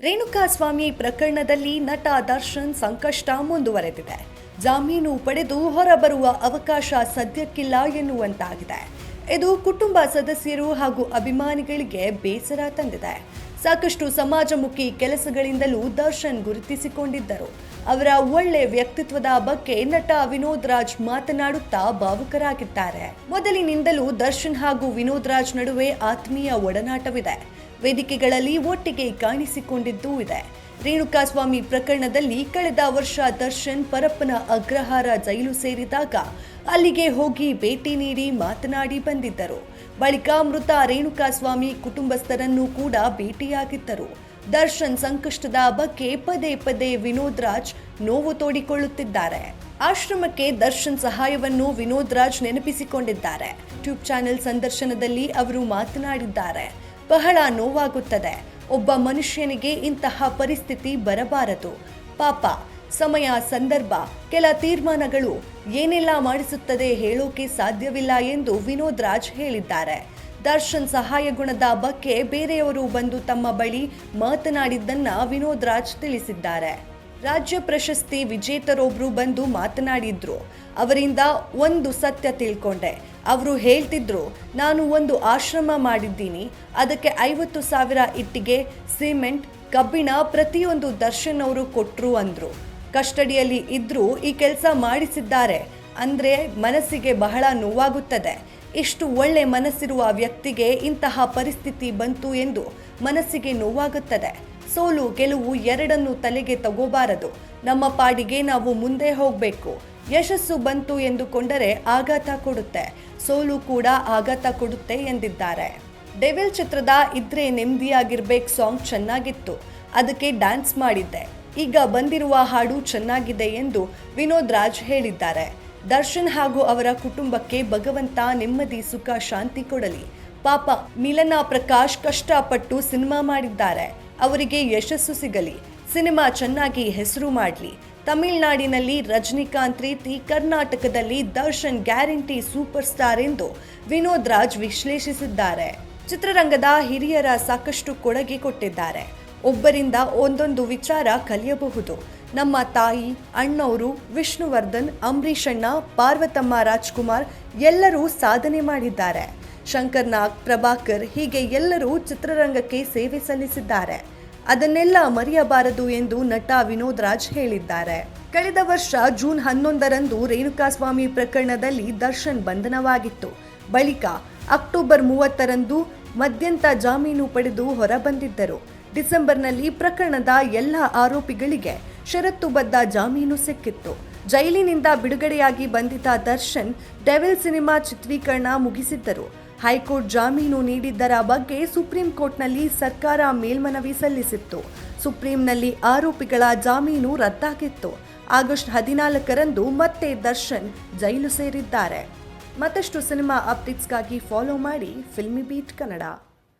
ರೇಣುಕಾಸ್ವಾಮಿ ಪ್ರಕರಣದಲ್ಲಿ ನಟ ದರ್ಶನ್ ಸಂಕಷ್ಟ ಮುಂದುವರೆದಿದೆ. ಜಾಮೀನು ಪಡೆದು ಹೊರಬರುವ ಅವಕಾಶ ಸದ್ಯಕ್ಕಿಲ್ಲ ಎನ್ನುವಂತಾಗಿದೆ. ಇದು ಕುಟುಂಬ ಸದಸ್ಯರು ಹಾಗೂ ಅಭಿಮಾನಿಗಳಿಗೆ ಬೇಸರ ತಂದಿದೆ. ಸಾಕಷ್ಟು ಸಮಾಜಮುಖಿ ಕೆಲಸಗಳಿಂದಲೂ ದರ್ಶನ್ ಗುರುತಿಸಿಕೊಂಡಿದ್ದರು. ಅವರ ಒಳ್ಳೆ ವ್ಯಕ್ತಿತ್ವದ ಬಗ್ಗೆ ನಟ ವಿನೋದ್ ರಾಜ್ ಮಾತನಾಡುತ್ತಾ ಭಾವುಕರಾಗಿದ್ದಾರೆ. ಮೊದಲಿನಿಂದಲೂ ದರ್ಶನ್ ಹಾಗೂ ವಿನೋದ್ ರಾಜ್ ನಡುವೆ ಆತ್ಮೀಯ ಒಡನಾಟವಿದೆ. ವೇದಿಕೆಗಳಲ್ಲಿ ಒಟ್ಟಿಗೆ ಕಾಣಿಸಿಕೊಂಡಿದ್ದೂ ಇದೆ. ರೇಣುಕಾಸ್ವಾಮಿ ಪ್ರಕರಣದಲ್ಲಿ ಕಳೆದ ವರ್ಷ ದರ್ಶನ್ ಪರಪ್ಪನ ಅಗ್ರಹಾರ ಜೈಲು ಸೇರಿದಾಗ ಅಲ್ಲಿಗೆ ಹೋಗಿ ಭೇಟಿ ನೀಡಿ ಮಾತನಾಡಿ ಬಂದಿದ್ದರು. ಬಳಿಕ ಮೃತ ರೇಣುಕಾಸ್ವಾಮಿ ಕುಟುಂಬಸ್ಥರನ್ನು ಕೂಡ ಭೇಟಿಯಾಗಿದ್ದರು. ದರ್ಶನ್ ಸಂಕಷ್ಟದ ಬಗ್ಗೆ ಪದೇ ಪದೇ ವಿನೋದ್ ರಾಜ್ ನೋವು ತೋಡಿಕೊಳ್ಳುತ್ತಿದ್ದಾರೆ. ಆಶ್ರಮಕ್ಕೆ ದರ್ಶನ್ ಸಹಾಯವನ್ನು ವಿನೋದ್ ರಾಜ್ ನೆನಪಿಸಿಕೊಂಡಿದ್ದಾರೆ. ಟ್ಯೂಬ್ ಚಾನೆಲ್ ಸಂದರ್ಶನದಲ್ಲಿ ಅವರು ಮಾತನಾಡಿದ್ದಾರೆ. ಬಹಳ ನೋವಾಗುತ್ತದೆ. ಒಬ್ಬ ಮನುಷ್ಯನಿಗೆ ಇಂತಹ ಪರಿಸ್ಥಿತಿ ಬರಬಾರದು. ಪಾಪ ಸಮಯ ಸಂದರ್ಭ, ಕೆಲ ತೀರ್ಮಾನಗಳು ಏನೆಲ್ಲ ಮಾಡಿಸುತ್ತದೆ ಹೇಳೋಕೆ ಸಾಧ್ಯವಿಲ್ಲ ಎಂದು ವಿನೋದ್ ರಾಜ್ ಹೇಳಿದ್ದಾರೆ. ದರ್ಶನ್ ಸಹಾಯ ಗುಣದ ಬಗ್ಗೆ ಬೇರೆಯವರು ಬಂದು ತಮ್ಮ ಬಳಿ ಮಾತನಾಡಿದ್ದನ್ನ ವಿನೋದ್ ರಾಜ್ ತಿಳಿಸಿದ್ದಾರೆ. ರಾಜ್ಯ ಪ್ರಶಸ್ತಿ ವಿಜೇತರೊಬ್ರು ಬಂದು ಮಾತನಾಡಿದ್ರು. ಅವರಿಂದ ಒಂದು ಸತ್ಯ ತಿಳ್ಕೊಂಡೆ. ಅವರು ಹೇಳ್ತಿದ್ರು, ನಾನು ಒಂದು ಆಶ್ರಮ ಮಾಡಿದ್ದೀನಿ. ಅದಕ್ಕೆ ಐವತ್ತು ಸಾವಿರ ಇಟ್ಟಿಗೆ, ಸಿಮೆಂಟ್, ಕಬ್ಬಿಣ ಪ್ರತಿಯೊಂದು ದರ್ಶನ್ ಅವರು ಕೊಟ್ಟರು ಅಂದ್ರು. ಕಸ್ಟಡಿಯಲ್ಲಿ ಇದ್ದರೂ ಈ ಕೆಲಸ ಮಾಡಿಸಿದ್ದಾರೆ. ಅಂದರೆ ಮನಸ್ಸಿಗೆ ಬಹಳ ನೋವಾಗುತ್ತದೆ. ಇಷ್ಟು ಒಳ್ಳೆ ಮನಸ್ಸಿರುವ ವ್ಯಕ್ತಿಗೆ ಇಂತಹ ಪರಿಸ್ಥಿತಿ ಬಂತು ಎಂದು ಮನಸ್ಸಿಗೆ ನೋವಾಗುತ್ತದೆ. ಸೋಲು ಗೆಲುವು ಎರಡನ್ನು ತಲೆಗೆ ತಗೋಬಾರದು. ನಮ್ಮ ಪಾಡಿಗೆ ನಾವು ಮುಂದೆ ಹೋಗಬೇಕು. ಯಶಸ್ಸು ಬಂತು ಎಂದುಕೊಂಡರೆ ಆಘಾತ ಕೊಡುತ್ತೆ. ಸೋಲು ಕೂಡ ಆಘಾತ ಕೊಡುತ್ತೆ ಎಂದಿದ್ದಾರೆ. ಡೆವಿಲ್ ಚಿತ್ರದ ಇದ್ರೆ ನೆಮ್ಮದಿಯಾಗಿರ್ಬೇಕು ಸಾಂಗ್ ಚೆನ್ನಾಗಿತ್ತು. ಅದಕ್ಕೆ ಡ್ಯಾನ್ಸ್ ಮಾಡಿದ್ದೆ. ಈಗ ಬಂದಿರುವ ಹಾಡು ಚೆನ್ನಾಗಿದೆ ಎಂದು ವಿನೋದ್ ರಾಜ್ ಹೇಳಿದ್ದಾರೆ. ದರ್ಶನ್ ಹಾಗೂ ಅವರ ಕುಟುಂಬಕ್ಕೆ ಭಗವಂತ ನೆಮ್ಮದಿ, ಸುಖ, ಶಾಂತಿ ಕೊಡಲಿ. ಪಾಪ, ಮಿಲನಾ ಪ್ರಕಾಶ್ ಕಷ್ಟಪಟ್ಟು ಸಿನಿಮಾ ಮಾಡಿದ್ದಾರೆ. ಅವರಿಗೆ ಯಶಸ್ಸು ಸಿಗಲಿ. ಸಿನಿಮಾ ಚೆನ್ನಾಗಿ ಹೆಸರು ಮಾಡಲಿ. ತಮಿಳುನಾಡಿನಲ್ಲಿ ರಜನಿಕಾಂತ್ ರೀತಿ ಕರ್ನಾಟಕದಲ್ಲಿ ದರ್ಶನ್ ಗ್ಯಾರಂಟಿ ಸೂಪರ್ ಸ್ಟಾರ್ ಎಂದು ವಿನೋದ್ ರಾಜ್ ವಿಶ್ಲೇಷಿಸಿದ್ದಾರೆ. ಚಿತ್ರರಂಗದ ಹಿರಿಯರ ಸಾಕಷ್ಟು ಕೊಡುಗೆ ಕೊಟ್ಟಿದ್ದಾರೆ. ಒಬ್ಬರಿಂದ ಒಂದೊಂದು ವಿಚಾರ ಕಲಿಯಬಹುದು. ನಮ್ಮ ತಾಯಿ ಅಣ್ಣವರು ವಿಷ್ಣುವರ್ಧನ್, ಅಂಬರೀಷಣ್ಣ, ಪಾರ್ವತಮ್ಮ ರಾಜ್ಕುಮಾರ್ ಎಲ್ಲರೂ ಸಾಧನೆ ಮಾಡಿದ್ದಾರೆ. ಶಂಕರ್ನಾಗ್, ಪ್ರಭಾಕರ್ ಹೀಗೆ ಎಲ್ಲರೂ ಚಿತ್ರರಂಗಕ್ಕೆ ಸೇವೆ ಸಲ್ಲಿಸಿದ್ದಾರೆ. ಅದನ್ನೆಲ್ಲ ಮರೆಯಬಾರದು ಎಂದು ನಟ ವಿನೋದ್ ರಾಜ್ ಹೇಳಿದ್ದಾರೆ. ಕಳೆದ ವರ್ಷ ಜೂನ್ ಹನ್ನೊಂದರಂದು ರೇಣುಕಾಸ್ವಾಮಿ ಪ್ರಕರಣದಲ್ಲಿ ದರ್ಶನ್ ಬಂಧನವಾಗಿತ್ತು. ಬಳಿಕ ಅಕ್ಟೋಬರ್ ಮೂವತ್ತರಂದು ಮಧ್ಯಂತ ಜಾಮೀನು ಪಡೆದು ಹೊರಬಂದಿದ್ದರು. ಡಿಸೆಂಬರ್ನಲ್ಲಿ ಪ್ರಕರಣದ ಎಲ್ಲ ಆರೋಪಿಗಳಿಗೆ ಷರತ್ತುಬದ್ಧ ಜಾಮೀನು ಸಿಕ್ಕಿತ್ತು. ಜೈಲಿನಿಂದ ಬಿಡುಗಡೆಯಾಗಿ ಬಂದಿದ್ದ ದರ್ಶನ್ ಡೆವಿಲ್ ಸಿನಿಮಾ ಚಿತ್ರೀಕರಣ ಮುಗಿಸಿದ್ದರು. ಹೈಕೋರ್ಟ್ ಜಾಮೀನು ನೀಡಿದ್ದರ ಬಗ್ಗೆ ಸುಪ್ರೀಂ ಕೋರ್ಟ್ನಲ್ಲಿ ಸರ್ಕಾರ ಮೇಲ್ಮನವಿ ಸಲ್ಲಿಸಿತ್ತು. ಸುಪ್ರೀಂನಲ್ಲಿ ಆರೋಪಿಗಳ ಜಾಮೀನು ರದ್ದಾಗಿತ್ತು. ಆಗಸ್ಟ್ ಹದಿನಾಲ್ಕರಂದು ಮತ್ತೆ ದರ್ಶನ್ ಜೈಲು ಸೇರಿದ್ದಾರೆ. ಮತ್ತಷ್ಟು ಸಿನಿಮಾ ಅಪ್ಡೇಟ್ಸ್ಗಾಗಿ ಫಾಲೋ ಮಾಡಿ ಫಿಲ್ಮಿ ಬೀಟ್ ಕನ್ನಡ.